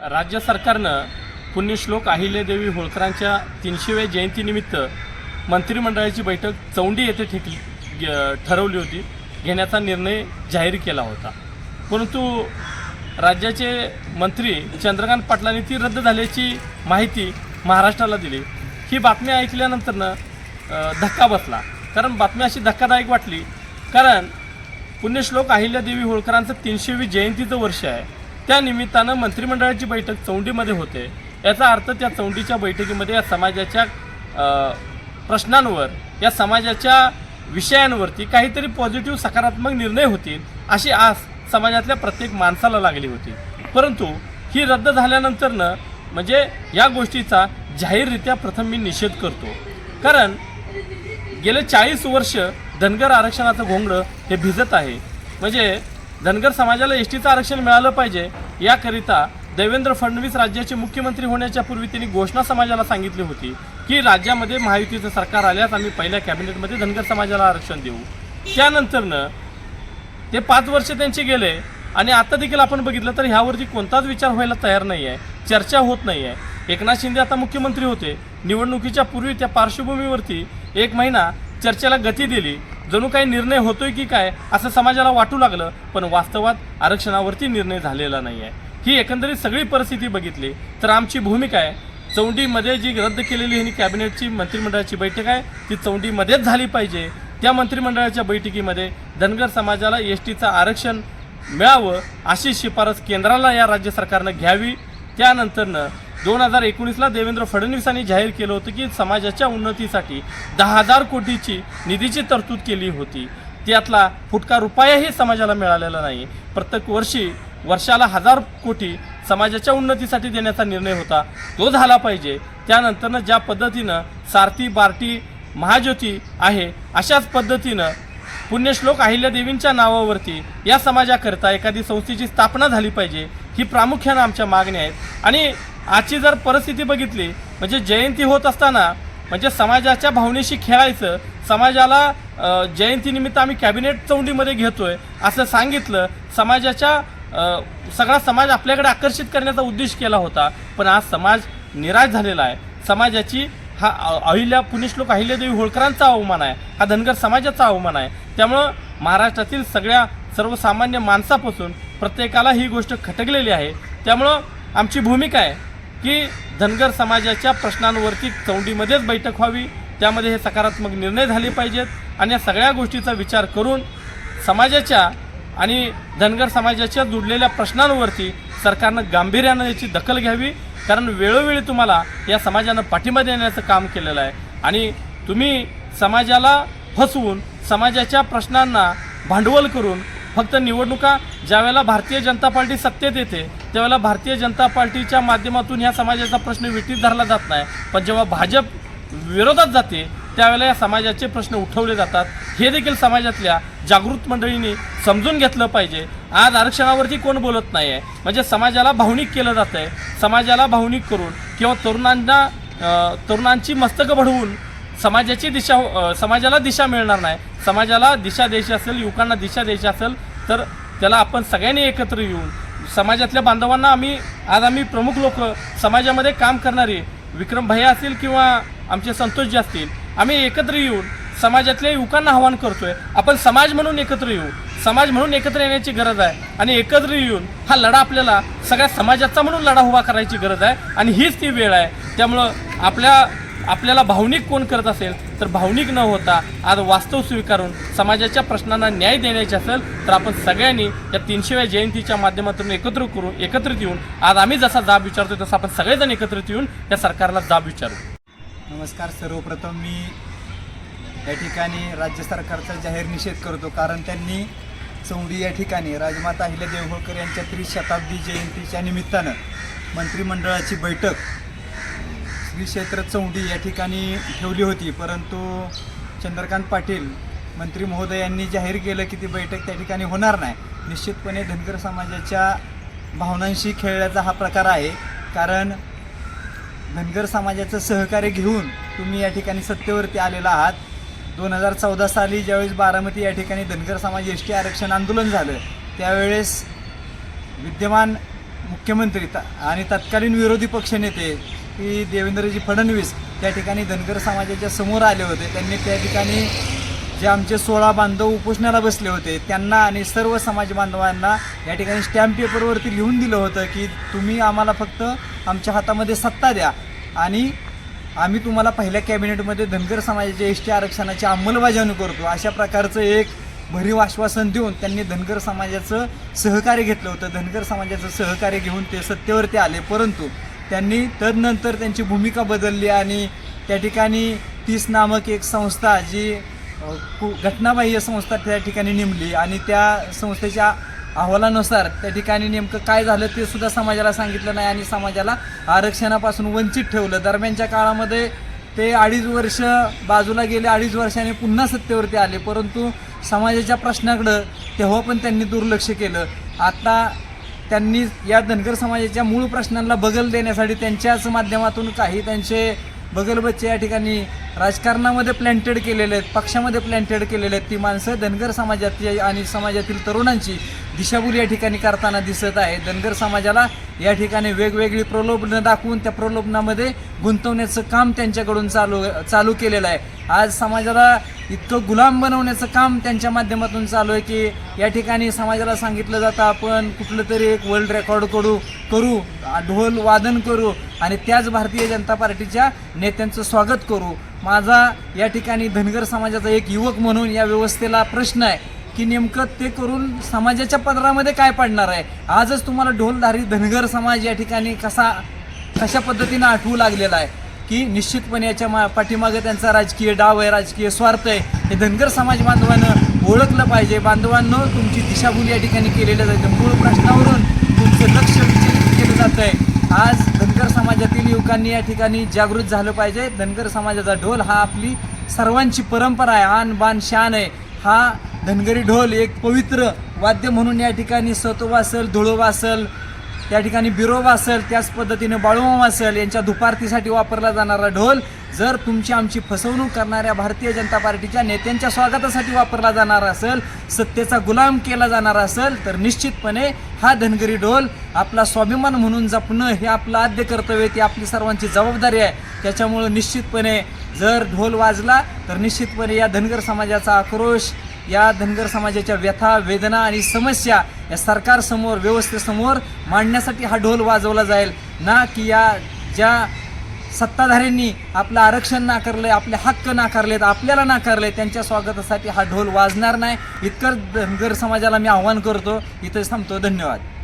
राज्य सरकारनं पुण्यश्लोक अहिल्यादेवी होळकरांच्या तीनशेव्या जयंतीनिमित्त मंत्रिमंडळाची बैठक चौंडी येथे ठेकली ग- ठरवली होती. घेण्याचा निर्णय जाहीर केला होता. परंतु राज्याचे मंत्री चंद्रकांत पाटलांनी ती रद्द झाल्याची माहिती महाराष्ट्राला दिली. ही बातमी ऐकल्यानंतरनं धक्का बसला. कारण बातमी अशी धक्कादायक वाटली. कारण पुण्यश्लोक अहिल्यादेवी होळकरांचं तीनशेवी जयंतीचं वर्ष आहे. त्या निमित्तानं मंत्रिमंडळाची बैठक चौंडीमध्ये होते. याचा अर्थ त्या चौंडीच्या बैठकीमध्ये या समाजाच्या प्रश्नांवर या समाजाच्या विषयांवरती काहीतरी पॉझिटिव्ह सकारात्मक निर्णय होतील अशी आस समाजातल्या प्रत्येक माणसाला लागली होती. परंतु ही रद्द झाल्यानंतरनं म्हणजे या गोष्टीचा जाहीररित्या प्रथम मी निषेध करतो. कारण गेले चाळीस वर्ष धनगर आरक्षणाचं घोंगडं हे भिजत आहे. म्हणजे धनगर समाजाला एस टीचं आरक्षण मिळालं पाहिजे याकरिता देवेंद्र फडणवीस राज्याचे मुख्यमंत्री होण्याच्या पूर्वी त्यांनी घोषणा समाजाला सांगितली होती की राज्यामध्ये महायुतीचं सरकार आल्यास आम्ही पहिल्या कॅबिनेटमध्ये धनगर समाजाला आरक्षण देऊ. त्यानंतरनं ते पाच वर्ष त्यांचे गेले आणि आता देखील आपण बघितलं तर ह्यावरती कोणताच विचार व्हायला तयार नाही आहे चर्चा होत नाही आहे एकनाथ शिंदे आता मुख्यमंत्री होते. निवडणुकीच्या पूर्वी त्या पार्श्वभूमीवरती एक महिना चर्चेला गती दिली. जणू काही निर्णय होतोय की काय असं समाजाला वाटू लागलं पण वास्तवात आरक्षणावरती निर्णय झालेला नाही आहे ही एकंदरीत सगळी परिस्थिती बघितली. तर आमची भूमिका आहे चौंडीमध्ये जी रद्द केलेली ही कॅबिनेटची मंत्रिमंडळाची बैठक आहे ती चौंडीमध्येच झाली पाहिजे. त्या मंत्रिमंडळाच्या बैठकीमध्ये धनगर समाजाला एस टीचं आरक्षण मिळावं अशी शिफारस केंद्राला या राज्य सरकारनं घ्यावी त्यानंतरनं दोन हजार एकोणीसला देवेंद्र फडणवीसांनी जाहीर केलं होतं की समाजाच्या उन्नतीसाठी दहा हजार कोटीची निधीची तरतूद केली होती. त्यातला फुटका रुपयाही समाजाला मिळालेला नाही. प्रत्येक वर्षी वर्षाला हजार कोटी समाजाच्या उन्नतीसाठी देण्याचा निर्णय होता. तो झाला पाहिजे. त्यानंतरनं ज्या पद्धतीनं सारथी बार्टी महाज्योती आहे अशाच पद्धतीनं पुण्यश्लोक अहिल्यादेवींच्या नावावरती या समाजाकरता एखादी संस्थेची स्थापना झाली पाहिजे. ही प्रामुख्यानं आमच्या मागण्या आहेत. आणि आजची जर परिस्थिती बघितली म्हणजे जयंती होत असताना म्हणजे समाजाच्या भावनेशी खेळायचं समाजाला जयंतीनिमित्त आम्ही कॅबिनेट चौंडीमध्ये घेतोय असं सांगितलं समाजाच्या सगळा समाज आपल्याकडे आकर्षित करण्याचा उद्देश केला होता. पण आज समाज निराश झालेला आहे. समाजाची हा अ- अहिल्या पुण्यश्लोक अहिल्यादेवी होळकरांचा अवमान आहे. हा धनगर समाजाचा अवमान आहे. त्यामुळं महाराष्ट्रातील सगळ्या सर्वसामान्य माणसापासून प्रत्येकाला ही गोष्ट खटकलेली आहे. त्यामुळं आमची भूमिका आहे की धनगर समाजाच्या प्रश्नांवरती चौंडीमध्येच बैठक व्हावी. त्यामध्ये हे सकारात्मक निर्णय झाले पाहिजेत आणि या सगळ्या गोष्टीचा विचार करून समाजाच्या आणि धनगर समाजाच्या जुडलेल्या प्रश्नांवरती सरकारनं गांभीर्यानं याची दखल घ्यावी. कारण वेळोवेळी तुम्हाला या समाजानं पाठिंबा देण्याचं काम केलेलं आहे. आणि तुम्ही समाजाला फसवून समाजाच्या प्रश्नांना भांडवल करून फक्त निवडणुका ज्यावेळेला भारतीय जनता पार्टी सत्तेत येते त्यावेळेला भारतीय जनता पार्टीच्या माध्यमातून ह्या समाजाचा प्रश्न विटीत धरला जात नाही. पण जेव्हा भाजप विरोधात जाते त्यावेळेला या समाजाचे प्रश्न उठवले जातात. हे देखील समाजातल्या जागृत मंडळींनी समजून घेतलं पाहिजे. आज आरक्षणावरती कोण बोलत नाही आहे म्हणजे समाजाला भावनिक केलं जातं आहे समाजाला भावनिक करून किंवा तरुणांना तरुणांची मस्तकं बढवून समाजाची दिशा समाजाला दिशा मिळणार नाही. समाजाला दिशा द्यायची असेल युवकांना दिशा द्यायची असेल तर त्याला आपण सगळ्यांनी एकत्र येऊन समाजातल्या बांधवांना आम्ही आज आम्ही प्रमुख लोक समाजामध्ये काम करणारे विक्रम भैया असतील किंवा आमचे संतोषजी असतील आम्ही एकत्र येऊन समाजातल्या युवकांना आवाहन करतोय. आपण समाज म्हणून एकत्र येऊ. समाज म्हणून एकत्र येण्याची गरज आहे. आणि एकत्र येऊन हा लढा आपल्याला सगळ्या समाजाचा म्हणून लढा उभा करायची गरज आहे. आणि हीच ती वेळ आहे. त्यामुळं आपल्या आपल्याला भावनिक कोण करत असेल तर भावनिक न होता आज वास्तव स्वीकारून समाजाच्या प्रश्नांना न्याय देण्याचे असेल तर आपण सगळ्यांनी या तीनशेव्या जयंतीच्या माध्यमातून एकत्र करून एकत्रित येऊन आज आम्ही जसा जाब विचारतो तसा आपण सगळेजण एकत्रित येऊन या सरकारला जाब विचारू. नमस्कार सर्वप्रथम मी या ठिकाणी राज्य सरकारचा जाहीर निषेध करतो कारण त्यांनी चौंडी या ठिकाणी राजमाता अहिल्या होळकर यांच्या त्रिशताब्दी जयंतीच्या निमित्तानं मंत्रिमंडळाची बैठक श्री क्षेत्र चौंडी या ठिकाणी ठेवली होती परंतु चंद्रकांत पाटील मंत्री महोदयांनी जाहीर केलं की ती बैठक त्या ठिकाणी होणार नाही. निश्चितपणे धनगर समाजाच्या भावनांशी खेळण्याचा हा प्रकार आहे कारण धनगर समाजाचं सहकार्य घेऊन तुम्ही या ठिकाणी सत्तेवरती आलेला आहात. दोन हजार चौदा साली ज्यावेळेस बारामती या ठिकाणी धनगर समाज एस टी आरक्षण आंदोलन झालं त्यावेळेस विद्यमान मुख्यमंत्री आणि तत्कालीन विरोधी पक्षनेते की देवेंद्रजी फडणवीस त्या ठिकाणी धनगर समाजाच्या समोर आले होते. त्यांनी त्या ठिकाणी जे आमचे सोळा बांधव उपोषणाला बसले होते त्यांना आणि सर्व समाज बांधवांना या ठिकाणी स्टॅम्प पेपरवरती लिहून दिलं होतं की तुम्ही आम्हाला फक्त आमच्या हातामध्ये सत्ता द्या आणि आम्ही तुम्हाला पहिल्या कॅबिनेटमध्ये धनगर समाजाच्या एस टी आरक्षणाची अंमलबजावणी करतो. अशा प्रकारचं एक भरीव आश्वासन देऊन त्यांनी धनगर समाजाचं सहकार्य घेतलं होतं. धनगर समाजाचं सहकार्य घेऊन ते सत्तेवरती आले. परंतु त्यांनी तदनंतर त्यांची भूमिका बदलली आणि त्या ठिकाणी तीस नामक एक संस्था जी कु- घटनाबाह्य संस्था त्या ठिकाणी नेमली आणि त्या संस्थेच्या अहवालानुसार त्या ठिकाणी नेमकं काय झालं ते सुद्धा समाजाला सांगितलं नाही आणि समाजाला आरक्षणापासून वंचित ठेवलं. दरम्यानच्या काळामध्ये ते अडीच वर्ष बाजूला गेले अडीच वर्षाने पुन्हा सत्तेवरती आले. परंतु समाजाच्या प्रश्नाकडं तेव्हा पण त्यांनी दुर्लक्ष केलं. आता त्यांनी या धनगर समाजाच्या मूळ प्रश्नांना बगल देण्यासाठी त्यांच्याच माध्यमातून काही त्यांचे बगलबच्चे या ठिकाणी राजकारणामध्ये प्लॅन्टेड केलेले आहेत पक्षामध्ये प्लॅन्टेड केलेले आहेत. ती माणसं धनगर समाजातील आणि समाजातील तरुणांची दिशाभूल या ठिकाणी करताना दिसत आहे. धनगर समाजाला या ठिकाणी वेगवेगळी प्रलोभनं दाखवून त्या प्रलोभनामध्ये गुंतवण्याचं काम त्यांच्याकडून चालू चालू केलेलं आहे. आज समाजाला इतकं गुलाम बनवण्याचं काम त्यांच्या माध्यमातून चालू आहे की या ठिकाणी समाजाला सांगितलं जातं आपण कुठलं तरी एक वर्ल्ड रेकॉर्ड करू करू ढोल वादन करू आणि त्याच भारतीय जनता पार्टीच्या नेत्यांचं स्वागत करू. माझा या ठिकाणी धनगर समाजाचा एक युवक म्हणून या व्यवस्थेला प्रश्न आहे की नेमकं ते करून समाजाच्या पदरामध्ये काय पडणार आहे? आजच तुम्हाला ढोलधारी धनगर समाज या ठिकाणी कसा कशा पद्धतीनं आठवू लागलेला आहे? की निश्चितपणे याच्या मा पाठीमागे त्यांचा राजकीय डाव आहे राजकीय स्वार्थ आहे. हे धनगर समाज बांधवानं ओळखलं पाहिजे. बांधवांनो तुमची दिशाभूल या ठिकाणी केलेलं जाते मूळ प्रश्नावरून तुमचं लक्ष विचलित केलं जातं आहे आज धनगर समाजातील युवकांनी या ठिकाणी जागृत झालं पाहिजे. धनगर समाजाचा ढोल हा आपली सर्वांची परंपरा आहे. आन बान शान आहे. हा धनगरी ढोल एक पवित्र वाद्य म्हणून या ठिकाणी सतोबा असेल धुळोबा असेल त्या ठिकाणी बिरोबा असेल त्याच पद्धतीने बाळूमाम असेल यांच्या दुपारतीसाठी वापरला जाणारा ढोल जर तुमची आमची फसवणूक करणाऱ्या भारतीय जनता पार्टीच्या नेत्यांच्या स्वागतासाठी वापरला जाणार असेल सत्तेचा गुलाम केला जाणार असेल तर निश्चितपणे हा धनगरी ढोल आपला स्वाभिमान म्हणून जपणं हे आपलं आद्य कर्तव्य ती आपली सर्वांची जबाबदारी आहे. त्याच्यामुळं निश्चितपणे जर ढोल वाजला तर निश्चितपणे या धनगर समाजाचा आक्रोश या धनगर समाजाच्या व्यथा वेदना आणि समस्या या सरकारसमोर व्यवस्थेसमोर मांडण्यासाठी हा ढोल वाजवला जाईल. ना की या ज्या सत्ताधाऱ्यांनी आपलं आरक्षण नाकारलं आपले हक्क नाकारलेत आपल्याला नाकारले त्यांच्या स्वागतासाठी हा ढोल वाजणार नाही. इतकं धनगर समाजाला मी आव्हान करतो. इथं थांबतो. धन्यवाद.